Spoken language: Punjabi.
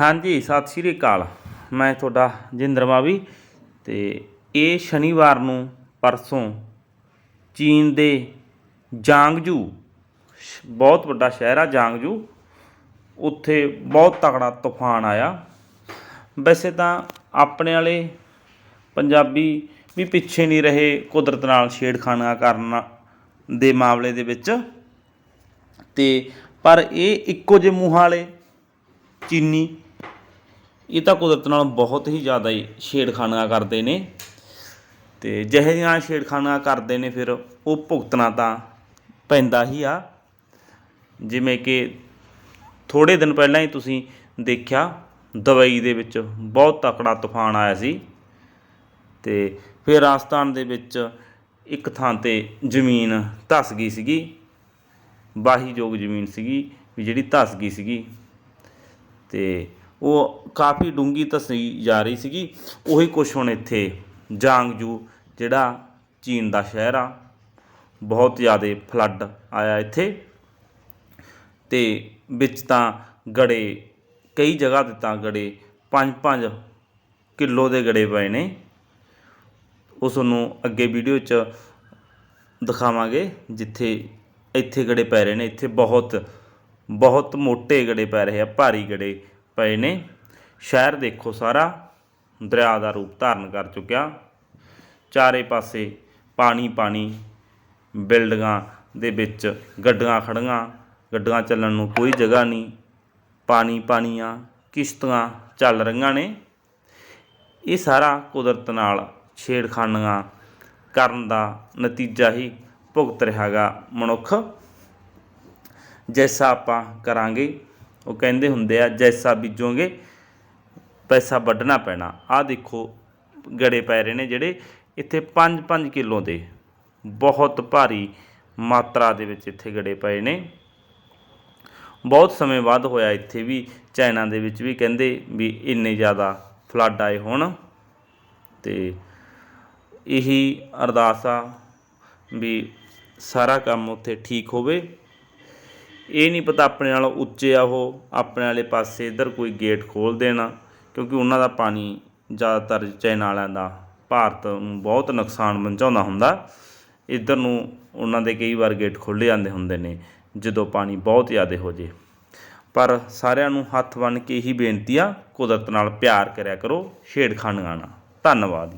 ਹਾਂਜੀ, ਸਤਿ ਸ਼੍ਰੀ ਅਕਾਲ। ਮੈਂ ਤੁਹਾਡਾ ਜਿੰਦਰ ਮਾਵੀ ਤੇ ਇਹ ਸ਼ਨੀਵਾਰ ਨੂੰ ਪਰਸੋਂ ਚੀਨ ਦੇ ਜਾਂਗਜੂ ਸ਼- ਬਹੁਤ ਵੱਡਾ ਸ਼ਹਿਰ ਆ ਜਾਂਗਜੂ, ਉੱਥੇ ਬਹੁਤ ਤਕੜਾ ਤੂਫਾਨ ਆਇਆ। ਵੈਸੇ ਤਾਂ ਆਪਣੇ ਵਾਲੇ ਪੰਜਾਬੀ ਵੀ ਪਿੱਛੇ ਨਹੀਂ ਰਹੇ ਕੁਦਰਤ ਨਾਲ ਛੇੜਖਾਨਾ ਕਰਨ ਦੇ ਮਾਮਲੇ ਦੇ ਵਿੱਚ। ਤੇ ਪਰ ਇਹ ਇੱਕੋ ਜਿਹੇ ਮੂੰਹਾਂ ਵਾਲੇ ਚੀਨੀ। ਇਹ ਤਾਂ ਕੁਦਰਤ ਨਾਲ ਬਹੁਤ ਹੀ ਜ਼ਿਆਦਾ ਹੀ ਛੇੜਖਾਨੀਆਂ ਕਰਦੇ ਨੇ। ਤੇ ਜਿਹੇ ਜਿਹੀਆਂ ਛੇੜਖਾਨੀਆਂ ਕਰਦੇ ਨੇ ਫਿਰ ਉਹ ਭੁਗਤਣਾ ਤਾਂ ਪੈਂਦਾ ਹੀ ਆ। ਜਿਵੇਂ ਕਿ ਥੋੜੇ ਦਿਨ ਪਹਿਲਾਂ ਹੀ ਤੁਸੀਂ ਦੇਖਿਆ, ਦੁਬਈ ਦੇ ਵਿੱਚ ਬਹੁਤ ਤਕੜਾ ਤੂਫਾਨ ਆਇਆ ਸੀ। ਤੇ ਫਿਰ ਰਾਜਸਥਾਨ ਦੇ ਵਿੱਚ ਇੱਕ ਥਾਂ ਤੇ ਜ਼ਮੀਨ ਧਸ ਗਈ ਸੀਗੀ। ਵਾਹੀਯੋਗ ਜ਼ਮੀਨ ਸੀਗੀ ਵੀ ਜਿਹੜੀ ਧਸ ਗਈ ਸੀਗੀ। ਤੇ ਉਹ ਕਾਫੀ ਡੂੰਘੀ ਧੱਸੀ ਜਾ ਰਹੀ ਸੀਗੀ। ਉਹੀ ਕੁਛ ਹੁਣ ਇੱਥੇ ਜਾਂਗਜੂ, ਜਿਹੜਾ ਚੀਨ ਦਾ ਸ਼ਹਿਰ ਆ, ਬਹੁਤ ਜ਼ਿਆਦਾ ਫਲੱਡ ਆਇਆ ਇੱਥੇ। ਅਤੇ ਵਿੱਚ ਤਾਂ ਗੜੇ, ਕਈ ਜਗ੍ਹਾ ਤੇ ਤਾਂ ਗੜੇ 5-5 ਕਿਲੋ ਦੇ ਗੜੇ ਪਏ ਨੇ। ਉਸ ਨੂੰ ਅੱਗੇ ਵੀਡੀਓ 'ਚ ਦਿਖਾਵਾਂਗੇ, ਜਿੱਥੇ ਇੱਥੇ ਗੜੇ ਪੈ ਰਹੇ ਨੇ। ਇੱਥੇ ਬਹੁਤ ਬਹੁਤ ਮੋٹے ਗੜੇ ਪੈ ਰਹੇ ਆ, ਭਾਰੀ ਗੜੇ ਪਏ ਨੇ। ਸ਼ਹਿਰ ਦੇਖੋ ਸਾਰਾ, ਦਰਿਆ ਦਾ ਰੂਪ ਧਾਰਨ ਕਰ ਚੁੱਕਿਆ। ਚਾਰੇ ਪਾਸੇ ਪਾਣੀ ਪਾਣੀ, ਬਿਲਡਿੰਗਾਂ ਦੇ ਵਿੱਚ ਗੱਡੀਆਂ ਖੜੀਆਂ ਗੱਡੀਆਂ ਚੱਲਣ ਨੂੰ ਕੋਈ ਜਗ੍ਹਾ ਨਹੀਂ, ਪਾਣੀ ਪਾਣੀਆਂ ਕਿਸ਼ਤਾਂ ਚੱਲ ਰਹੀਆਂ ਨੇ। ਇਹ ਸਾਰਾ ਕੁਦਰਤ ਨਾਲ ਛੇੜਖਾਨੀਆਂ ਕਰਨ ਦਾ ਨਤੀਜਾ ਹੀ ਭੁਗਤ ਰਿਹਾ ਗਾ ਮਨੁੱਖ। ਜੈਸਾ ਆਪਾਂ ਕਰਾਂਗੇ ਉਹ ਕਹਿੰਦੇ ਹੁੰਦੇ ਆ ਜੈਸਾ ਬੀਜੋਗੇ ਪੈਸਾ ਵੱਢਣਾ ਪੈਣਾ ਆਹ ਦੇਖੋ ਗੜੇ ਪੈ ਰਹੇ ਨੇ ਜਿਹੜੇ ਇੱਥੇ 5-5 ਕਿਲੋ ਦੇ ਬਹੁਤ ਭਾਰੀ ਮਾਤਰਾ ਦੇ ਵਿੱਚ ਇੱਥੇ ਗੜੇ ਪਏ ਨੇ ਬਹੁਤ ਸਮੇਂ ਬਾਅਦ ਹੋਇਆ ਇੱਥੇ ਵੀ ਚਾਈਨਾ ਦੇ ਵਿੱਚ ਵੀ ਕਹਿੰਦੇ ਵੀ ਇੰਨੇ ਜ਼ਿਆਦਾ ਫਲੱਡ ਆਏ ਹੋਣ ਤੇ ਇਹੀ ਅਰਦਾਸ ਆ ਵੀ ਸਾਰਾ ਕੰਮ ਉੱਥੇ ਠੀਕ ਹੋਵੇ ਇਹ ਨਹੀਂ ਪਤਾ ਆਪਣੇ ਨਾਲੋਂ ਉੱਚੇ ਆ ਉਹ, ਆਪਣੇ ਵਾਲੇ ਪਾਸੇ ਇਧਰ ਕੋਈ ਗੇਟ ਖੋਲ ਦੇਣਾ, ਕਿਉਂਕਿ ਉਹਨਾਂ ਦਾ ਪਾਣੀ ਜ਼ਿਆਦਾਤਰ ਚਾਈਨਾ ਵਾਲਿਆਂ ਦਾ ਭਾਰਤ ਨੂੰ ਬਹੁਤ ਨੁਕਸਾਨ ਪਹੁੰਚਾਉਂਦਾ ਹੁੰਦਾ। ਇੱਧਰ ਨੂੰ ਉਹਨਾਂ ਦੇ ਕਈ ਵਾਰ ਗੇਟ ਖੁੱਲ੍ਹ ਜਾਂਦੇ ਹੁੰਦੇ ਨੇ, ਜਦੋਂ ਪਾਣੀ ਬਹੁਤ ਜ਼ਿਆਦਾ ਹੋ ਜੇ। ਪਰ ਸਾਰਿਆਂ ਨੂੰ ਹੱਥ ਬੰਨ੍ਹ ਕੇ ਇਹੀ ਬੇਨਤੀ ਆ, ਕੁਦਰਤ ਨਾਲ ਪਿਆਰ ਕਰਿਆ ਕਰੋ, ਛੇੜਖਾਨੀਆਂ ਨਾਲ ਧੰਨਵਾਦ